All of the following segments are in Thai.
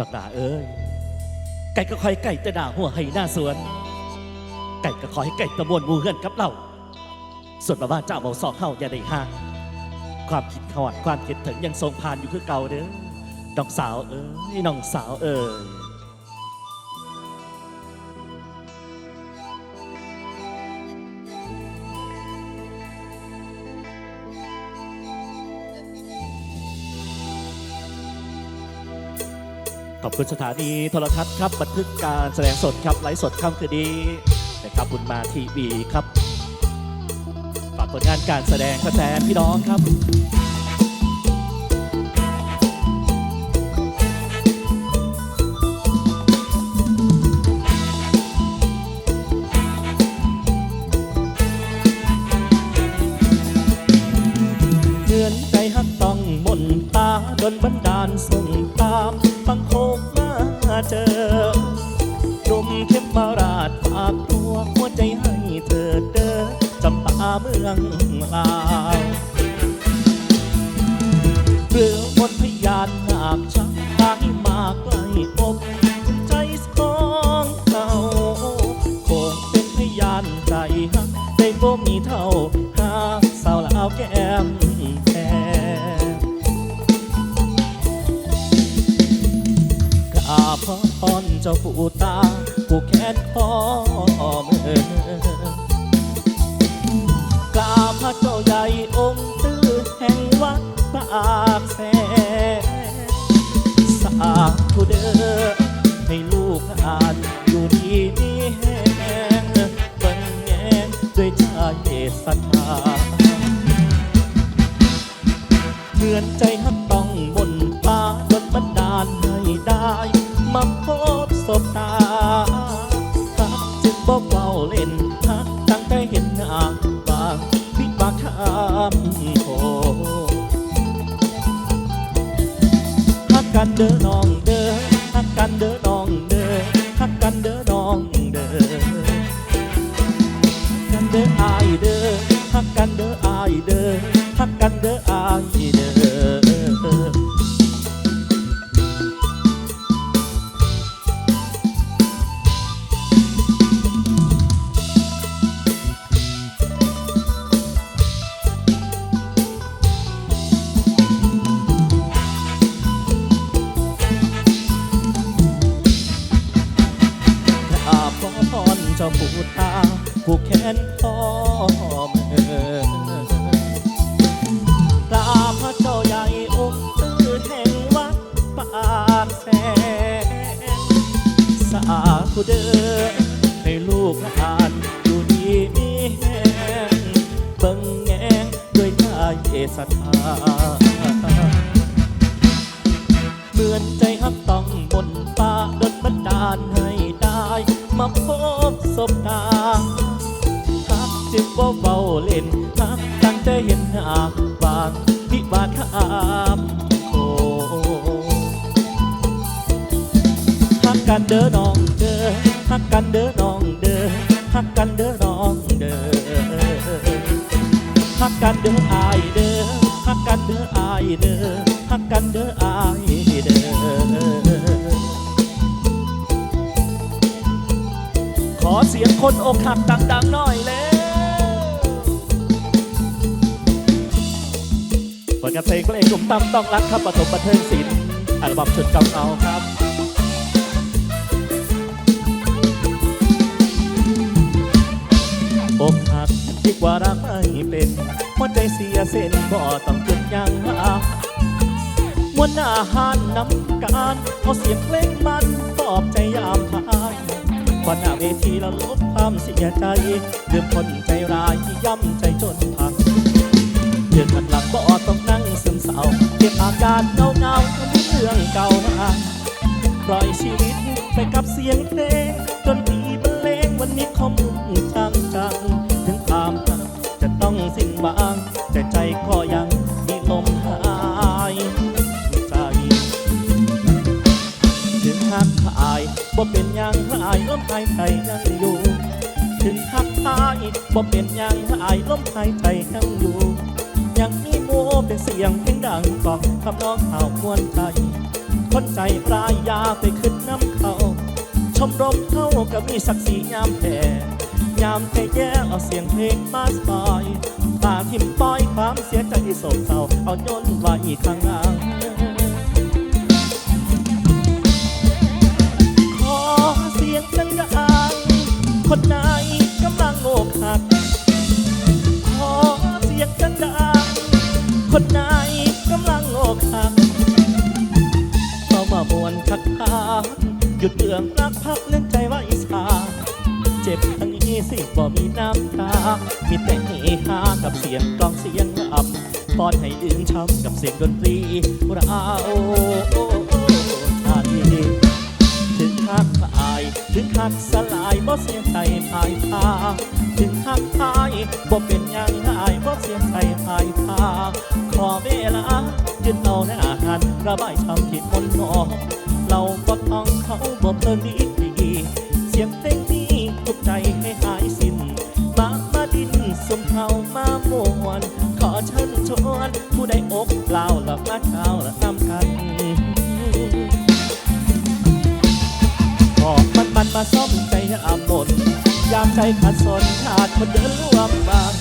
ดอกดาเอ้ยไก่ก็คอยไก่ตะด่าหัวให้หน้าสวน ไก่ก็คอยไก่ตะมวนมูเฮือนกับเรา ส่วนมาบ้านเจ้าเบาสอกเข้าอย่าได้ห่างความคิดขวัดความคิดถึงยังทรงผ่านอยู่คือเก่าเด้อน้องสาวเอ้ยน้องสาวเอ้ย ขอบคุณสถานีโทรทัศน์ครับบันทึกการแสดงสดครับไลฟ์สดค่ำคืนนี้นะครับบุญมาทีวีครับฝากผลงานการแสดงกระแสพี่น้องครับเหมือนใจฮักต้องมนตาดนบันดา มาราดปากตัวหัวใจให้เธอเด้อจำปาเมืองลาวเรือมนพยานหากชักตายมาใกล้อกใจสองเขาคงเป็นพยานใจฮักได้บ่มีเท่าหากสาวลาวแก้มแทนกราบพรเจ้าปู่ตา ผู้แค้นคอมือกราบพระเจ้าใหญ่องค์ตื้อแห่งวัดปากแสสาธุเด้อให้ลูกอ่านอยู่ดี เด้อน้องเด้อฮักกันเด้อน้องเด้อฮักกันเด้อน้องเด้อกันเด้ออายเด้อฮักกันเด้ออายเด้อฮักกันเด้ออาย จ้าปู่ตาผู้แขนคอมือกราพระเจ้าใหญ่องค์ตื้อแห่งวัดปากแสนสาธุเด้อให้ลูกอ่านอยู่ดีมีแห้งเบิ่งแงงด้วยใจศรัทธาเหมือนใจฮักต้องบนป่าดนบันดาลให้ได้มาพบ ศพตาฮักจึงบ่เบาเล่นฮักตั้งใจเห็นหน้าบางพิบาทขามโคฮักกันเด้อน้องเด้อฮักกันเด้อน้องเด้อฮักกันเด้อน้องเด้อฮักกันเด้ออายเด้อฮักกันเด้ออายเด้อฮักกันเด้ออายเด้อ ขอเสียงคนอกหักดังๆหน่อยแล้วผลงานเพลงเพลงกลุ่มตั้มต้องรักครับปฐมบันเทิงศิลป์อัลบั้มชุดกำเก่าครับอกหักดีกว่ารักไม่เป็นหัวใจเสียเส้นบ่ต้องจุดยังหามวนอาหารน้ำการเอาเสียงเพลงมันปลอบใจยามพาย วันหน้าเวทีแล้วลบความเสียใจเรื่องคนใจร้ายที่ย่ำใจจนพังเดือนขันหลังบ่ต้องนั่งซึมเศร้าเก็บอาการเงาเงาๆเรื่องเก่ามาปล่อยชีวิตไปกับเสียงเพลงจนปีบรรเลงวันนี้คอมุนจังจังถึงความจะต้องสิ้นหวังแต่ใจก็ยัง บ่เป็นหยังหายลมหายใจยังอยู่ ยังมีโมเป็นเสียงเพลงดังกองคำน้องข่าวมวนใจคนใจปลายยาไปขึ้นน้ำเขา ชมรมเขาก็มีศักดิ์ศรียามแพ้ยามแพ้แย่เอาเสียงเพลงมาสปอยตาทิมปอยความเสียใจที่โศกเศร้าเอาโยนไว้ข้างหลัง คนไหนกำลังอกหักเข้ามามวนคักคานหยุดเรื่องรักพักเล่นใจว่าอีสานเจ็บทั้งนี้สิบ่มีน้ำตา มีแต่เฮฮากับเสียงกลองเสียงอับป้อนให้ดื่มช้ำกับเสียงดนตรีเราชาดีถึงหักพาย ถึงหักสลายบ่เสียใจพายพาถึงหักพายบ่เป็นยังหายบ่เสียใจพายพา ขอเวลายืนเอาหน้าหันระบายช้ำที่มนมองเราบ่ต้องเขาบ่เพิ่นดีดีเสียงเพลงนี้ทุกใจให้หายสิ้นมามาดินสมเขามามวนขอเชิญชวนผู้ใดอกเปล่าและมาเช้าและนำกันขอมันมันมาซ่อมใจอาบนยามใจขาดสนขาดคนเดินร่วมบาง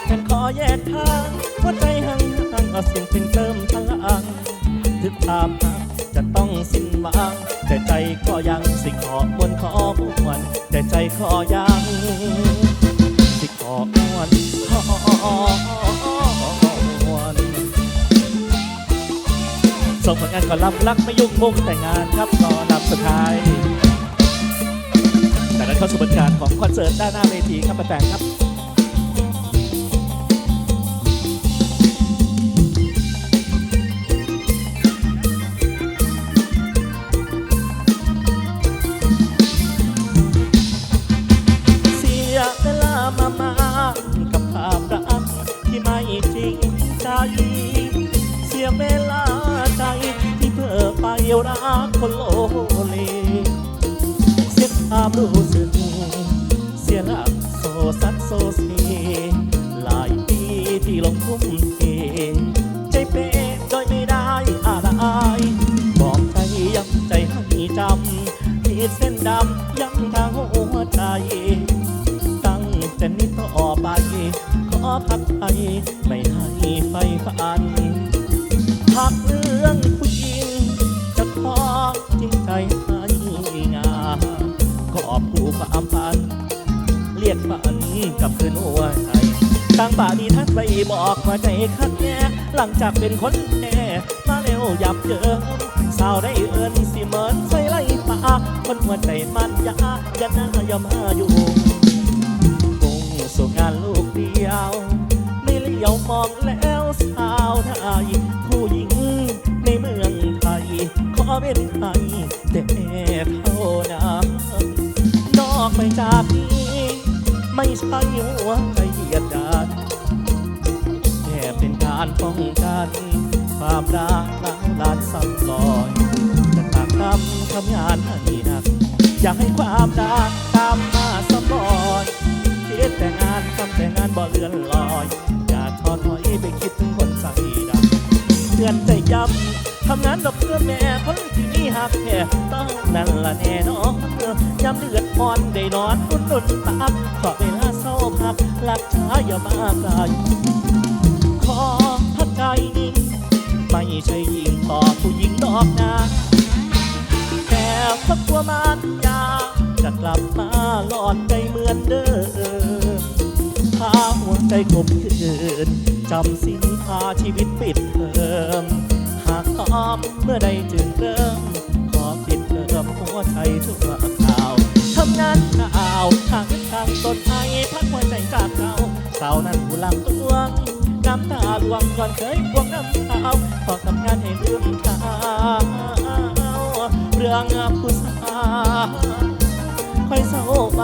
ผูกแขนขอแยกทางหัวใจห่างห่างเอาเสียงเพลงเติมพลังถึงภาพหักจะต้องสิ้นหวังแต่ใจก็ยังสิขอมวนขอมวนแต่ใจก็ยังสิขอมวนขอมวนส่งผลงานก่อรับรักไม่ยุ่งมุ่งแต่งงานครับรอลำสุดท้ายจากนั้นเข้าสู่บรรยากาศของคอนเสิร์ตด้านหน้าเวทีครับป้าแตงครับ จริงใจ เสียเวลาใจที่เพื่อไปรักคนโลเลเสียความรู้สึก เสียหลักโซซัดโซเซหลายปีที่ลงทุ่มเท อบผู้ความพันเรียกฝันกับคืนหัวใจตั้งป่าดีทัดไปบอกว่าใจคัดแย่หลังจากเป็นคนแน่มาเร็วยับเยิมสาวได้เอินสิเหมินใส่ไล่ป่าคนหัวใจมันยาอย่าหน้ายอมมาอยู่ ใช่หัวใจเหยียดดานแค่เป็นการป้องกันความรักล้าวลานซ้ำลอยจะตามทำทำงานให้หนัก อยากให้ความรักตามมาสมบอยคิดแต่งานทำแต่งานบ่เลื่อนลอย อย่าท้อถอยไปคิดถึงคนใจดำเตือนใจยำทำงานดอกเพื่อแม่ คักแค่ต้องนั่นละแน่นอนย้ำเลือดมอนได้นอนอุ่นนุ่นตากขอเวลาเศร้าพักลักช้าอย่ามาไกลขอพักใจนี้ไม่ใช่ยิงต่อผู้หญิงดอกนาแค่พักกลัวมันยาจะกลับมาหลอนใจเหมือนเดิมพาหัวใจขมขื่นจำสิ้นพาชีวิตปิดเทอมหากตอบเมื่อใดจึงเริ่ม อปิดเทอมหัวใจทุกวคราวทำงานข่าวทางทางต้นไทยพักหัวใจจากเขาสาวนั้นผู้ลำตัวงน้ำตาลวงก่อนเคยควงน้ำตาขอทำงานให้ลืมตาเรื่องผู้สาวค่อยเศร้าไป